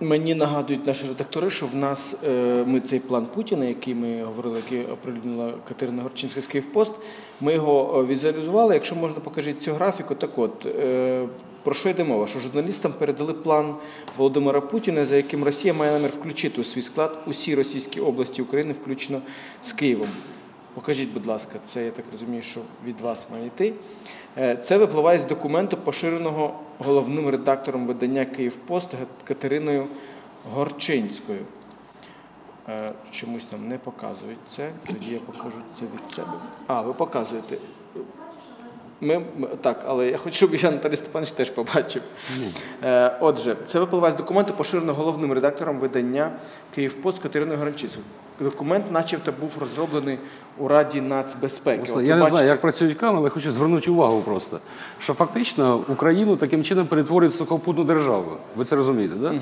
Мені нагадують наші редактори, що в нас е, ми цей план Путіна, який ми говорили, який оприлюднила Катерина Горчинська з Київпост, ми його е, візуалізували. Якщо можна покажіть цю графіку, так от е, про що йде мова? Що журналістам передали план Володимира Путіна, за яким Росія має намір включити у свій склад усі російські області України, включно з Києвом. Покажіть, будь ласка, це я так розумію, що від вас має йти. Е, Це випливає з документу, поширеного головним редактором видання Київпост Катериною Горчинською. Е, Чомусь нам не показують це. Тоді я покажу це від себе. А, ви показуєте. Ми, так, але я хочу, щоб я Наталі Степанович теж побачив. Е, отже, це випливає з документу, поширеного головним редактором видання Київпост Катериною Гранчицькою. Документ, начебто, був розроблений у Раді нацбезпеки. От я не бачите- знаю, як працюють камери, але хочу звернути увагу просто, що фактично Україну таким чином перетворюють в сухопутну державу. Ви це розумієте, так? Да?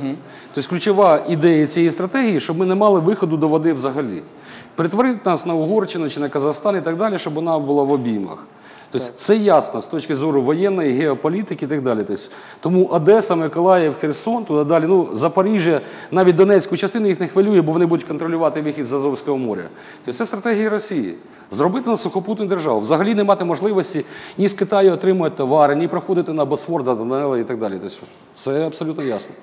Тобто ключова ідея цієї стратегії, щоб ми не мали виходу до води взагалі. Перетворити нас на Угорщину чи на Казахстан і так далі, щоб вона була в обіймах. Тобто це ясно з точки зору воєнної, геополітики і так далі. Тобто, тому Одеса, Миколаїв, Херсон, туди далі. Ну, Запоріжжя, навіть Донецьку частину їх не хвилює, бо вони будуть контролювати вихід з Азовського моря. Тобто це стратегія Росії. Зробити нас сухопутну державу. Взагалі не мати можливості ні з Китаю отримувати товари, ні проходити на Босфор, Дарданелли і так далі. Тобто це абсолютно ясно.